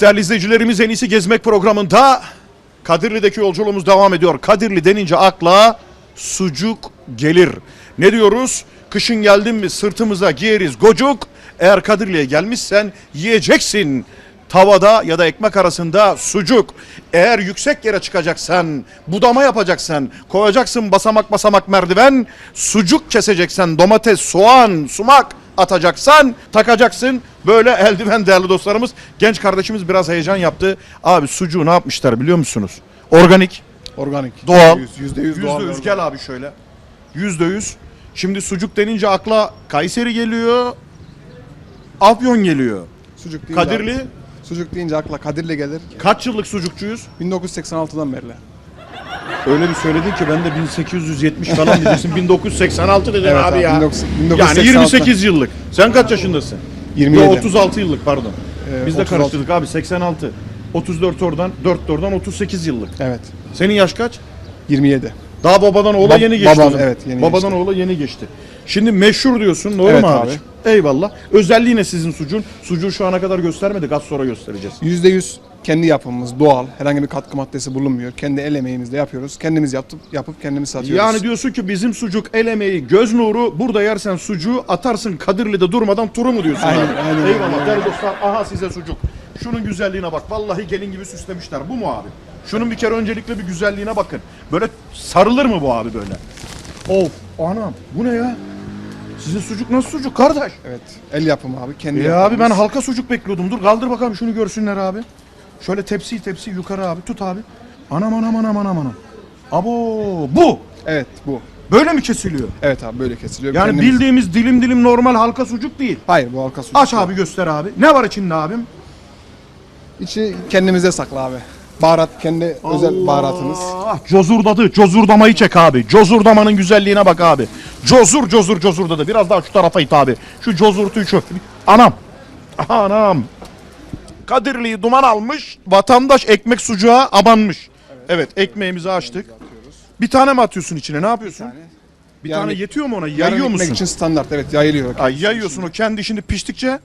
Değerli izleyicilerimiz en iyisi gezmek programında Kadirli'deki yolculuğumuz devam ediyor. Kadirli denince akla sucuk gelir. Ne diyoruz? Kışın geldin mi sırtımıza giyeriz gocuk. Eğer Kadirli'ye gelmişsen yiyeceksin. Tavada ya da ekmek arasında sucuk. Eğer yüksek yere çıkacaksan, budama yapacaksan, koyacaksın basamak basamak merdiven, sucuk keseceksen, domates, soğan, sumak atacaksan takacaksın. Böyle eldiven değerli dostlarımız. Genç kardeşimiz biraz heyecan yaptı. Abi sucuğu ne yapmışlar biliyor musunuz? Organik, Organik. Doğal. Yüzde yüz doğal. yüzde yüz gel abi şöyle. Yüzde yüz. Şimdi sucuk denince akla Kayseri geliyor, Afyon geliyor. Sucuk deyince, Kadirli Sucuk deyince akla Kadirli gelir. kaç yıllık sucukçuyuz? 1986'dan beri. Öyle bir söyledin ki ben de 1870 falan diyeceksin. 1986 dedin Evet abi abi, ya. 19- Yani 1986. 28 yıllık. Sen kaç yaşındasın? 27. Yo, 36 yıllık pardon. Ee, Biz de 36. karıştırdık abi 86. 34 oradan 4 de oradan 38 yıllık. Evet. Senin yaş kaç? 27. Daha babadan oğula Bab- yeni geçti. babam, o zaman. evet, yeni Babadan geçti. oğula yeni geçti. Şimdi meşhur diyorsun doğru Evet mu abi? abi. Eyvallah. Özelliği ne sizin sucuğun? Sucuğu şu ana kadar göstermedik az sonra göstereceğiz. Yüzde yüz kendi yapımımız doğal. Herhangi bir katkı maddesi bulunmuyor. Kendi el emeğimizle yapıyoruz. Kendimiz yapıp yapıp kendimiz satıyoruz. Yani diyorsun ki bizim sucuk el emeği, göz nuru. Burada yersen sucuğu atarsın Kadirli'de durmadan turu mu diyorsun Aynen, abi? aynen. Eyvallah değerli dostlar. Aha size sucuk. Şunun güzelliğine bak. Vallahi gelin gibi süslemişler. Bu mu abi? Şunun bir kere öncelikle bir güzelliğine bakın. Böyle sarılır mı bu abi böyle? Of anam bu ne ya? Sizin sucuk nasıl sucuk kardeş? Evet. El yapımı abi. Kendi Ya abi yapımız. ben halka sucuk bekliyordum. Dur kaldır bakalım şunu görsünler abi. Şöyle tepsi tepsi yukarı abi tut abi. Anam anam anam anam anam. Abo bu. Evet bu. Böyle mi kesiliyor? Evet abi böyle kesiliyor. Yani Kendimiz- bildiğimiz dilim dilim normal halka sucuk değil. Hayır bu halka sucuk. Aç değil. abi göster abi. Ne var içinde abim? İçi kendimize saklı abi. Baharat kendi özel baharatımız. Ah cozurdadı. Cozurdamayı çek abi. Cozurdamanın güzelliğine bak abi. Cozur cozur cozurdadı. Biraz daha şu tarafa it abi. Şu cozurtuyu şu. Anam. Anam. Kadirli'yi duman almış. Vatandaş ekmek sucuğa abanmış. Evet, ekmeğimizi açtık. Bir tane mi atıyorsun içine? Ne yapıyorsun? Bir tane yetiyor mu ona? Yarım Yayıyor ekmek musun? için standart evet yayılıyor. Ay yayıyorsun o kendi şimdi piştikçe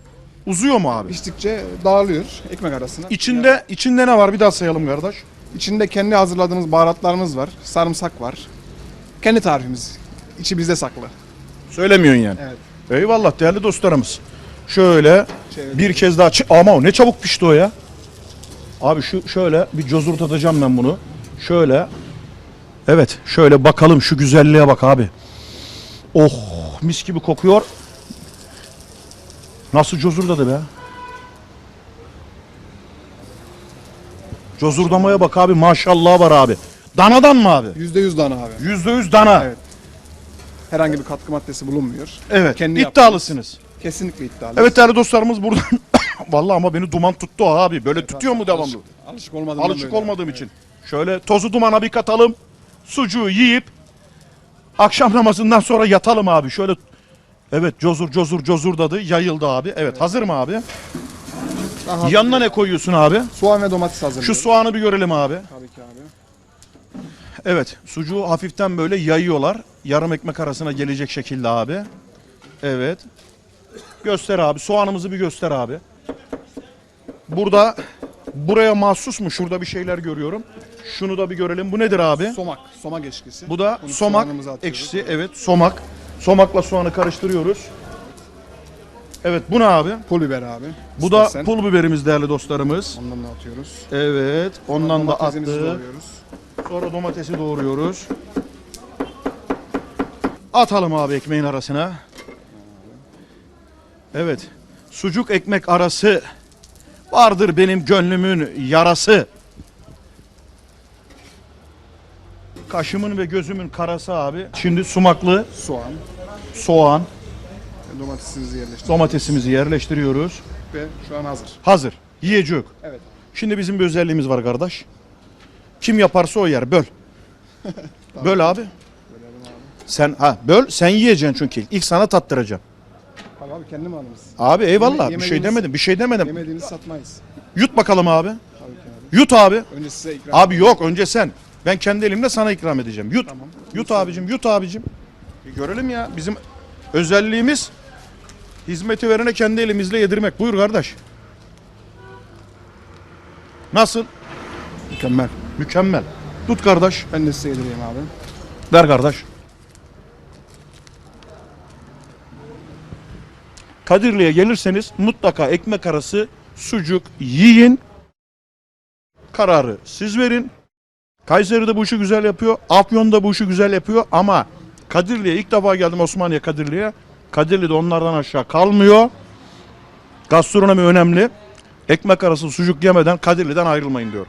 uzuyor mu abi? Piştikçe dağılıyor ekmek arasına. İçinde içinde ne var? Bir daha sayalım kardeş. İçinde kendi hazırladığımız baharatlarımız var. Sarımsak var. Kendi tarifimiz. İçi bizde saklı. Söylemiyorsun yani. Evet. Eyvallah değerli dostlarımız. Şöyle bir kez daha çı- ama o ne çabuk pişti o ya. Abi şu şöyle bir cozurtatacağım ben bunu. Şöyle. Evet, şöyle bakalım şu güzelliğe bak abi. Oh, mis gibi kokuyor. Nasıl cozurdadı be? Cozurdamaya bak abi maşallah var abi. Danadan mı abi? %100 dana abi. Yüzde yüz dana. Evet. Herhangi bir katkı maddesi bulunmuyor. Evet, Kendi iddialısınız. Kesinlikle iddialı. Evet değerli dostlarımız buradan. Vallahi ama beni duman tuttu abi. Böyle tutuyor mu devamlı? Alışık, alışık olmadığından Alışık olmadığım için. Şöyle tozu dumana bir katalım. Sucuğu yiyip akşam namazından sonra yatalım abi. Şöyle Evet cozur cozur cozurdadı yayıldı abi. Evet, hazır mı abi? Daha Yanına ne koyuyorsun abi? soğan ve domates hazırlıyoruz. Şu soğanı bir görelim abi. Tabii ki abi. Evet sucuğu hafiften böyle yayıyorlar. Yarım ekmek arasına gelecek şekilde abi. Evet. Göster abi. Soğanımızı bir göster abi. Burada buraya mahsus mu? Şurada bir şeyler görüyorum. Şunu da bir görelim. Bu nedir abi? Somak. Somak eşkisi. Bu da Bunu somak soğanımıza atıyoruz. ekşisi. Evet somak. Somakla soğanı karıştırıyoruz. Evet bu ne abi? Pul biber abi. Bu da İstersen pul biberimiz değerli dostlarımız. Ondan da atıyoruz. Evet ondan da Domatesimizi attık. doğruyoruz. Sonra domatesi doğruyoruz. Atalım abi ekmeğin arasına. Evet. Sucuk ekmek arası vardır benim gönlümün yarası. Kaşımın ve gözümün karası abi. Şimdi sumaklı Soğan. soğan, Domatesimizi yerleştiriyoruz. domatesimizi yerleştiriyoruz. Ve şu an hazır. Hazır. Yiyecek. Evet. Şimdi bizim bir özelliğimiz var kardeş. Kim yaparsa o yer. Böl. Böl abi. Sen ha böl sen yiyeceksin çünkü. İlk sana tattıracağım. Abi, kendi malımız. Abi eyvallah. Yeme- bir şey demedim. Bir şey demedim. Yemediğinizi satmayız. Yut bakalım abi. Tabii ki abi. Yut abi. Önce size ikram Abi yok önce sen. Ben kendi elimle sana ikram edeceğim. Yut. Tamam. Yut abicim. Yut abicim. Bir görelim ya. Bizim özelliğimiz hizmeti verene kendi elimizle yedirmek. Buyur kardeş. Nasıl? Mükemmel. Mükemmel. Tut kardeş. Ben de size yedireyim abi. Ver kardeş. Kadirli'ye gelirseniz mutlaka ekmek arası sucuk yiyin. Kararı siz verin. Kayseri de bu işi güzel yapıyor. Afyon da bu işi güzel yapıyor ama Kadirli'ye ilk defa geldim Osmaniye Kadirli'ye. Kadirli de onlardan aşağı kalmıyor. Gastronomi önemli. Ekmek arası sucuk yemeden Kadirli'den ayrılmayın diyor.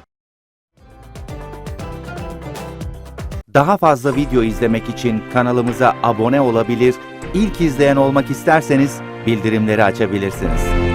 Daha fazla video izlemek için kanalımıza abone olabilir, ilk izleyen olmak isterseniz bildirimleri açabilirsiniz.